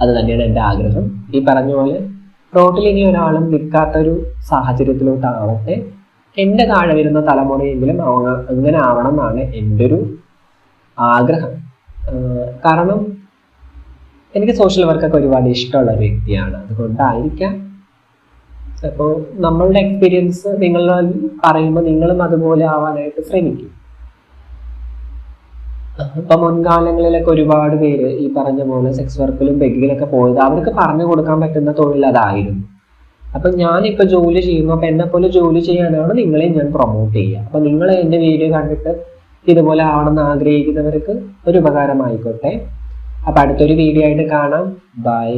അത് തന്നെയാണ് എന്റെ ആഗ്രഹം. ഈ പറഞ്ഞ പോലെ റോട്ടിൽ ഇനി ഒരാളും നിൽക്കാത്തൊരു സാഹചര്യത്തിലോട്ടാവട്ടെ എന്റെ താഴെ വരുന്ന തലമുറയെങ്കിലും അങ്ങനെ ആവണം എന്നാണ് എന്റെ ഒരു ആഗ്രഹം കാരണം എനിക്ക് സോഷ്യൽ വർക്കൊക്കെ ഒരുപാട് ഇഷ്ടമുള്ള ഒരു വ്യക്തിയാണ്. അതുകൊണ്ടായിരിക്കാം. അപ്പോൾ നമ്മളുടെ എക്സ്പീരിയൻസ് നിങ്ങൾ പറയുമ്പോൾ നിങ്ങളും അതുപോലെ ആവാനായിട്ട് ശ്രമിക്കും. ഇപ്പൊ മുൻകാലങ്ങളിലൊക്കെ ഒരുപാട് പേര് ഈ പറഞ്ഞ പോലെ സെക്സ് വർക്കിലും ബെഗിലൊക്കെ പോയത് അവർക്ക് പറഞ്ഞു കൊടുക്കാൻ പറ്റുന്ന തൊഴിൽ അതായിരുന്നു. അപ്പൊ ഞാനിപ്പോ ജോലി ചെയ്യുന്നു അപ്പൊ എന്നെ പോലെ ജോലി ചെയ്യാനാണ് നിങ്ങളെ ഞാൻ പ്രൊമോട്ട് ചെയ്യുക. അപ്പൊ നിങ്ങൾ എന്റെ വീഡിയോ കണ്ടിട്ട് ഇതുപോലെ ആവണമെന്ന് ആഗ്രഹിക്കുന്നവർക്ക് ഒരു ഉപകാരമായിക്കോട്ടെ. അപ്പൊ അടുത്തൊരു വീഡിയോ ആയിട്ട് കാണാം. ബൈ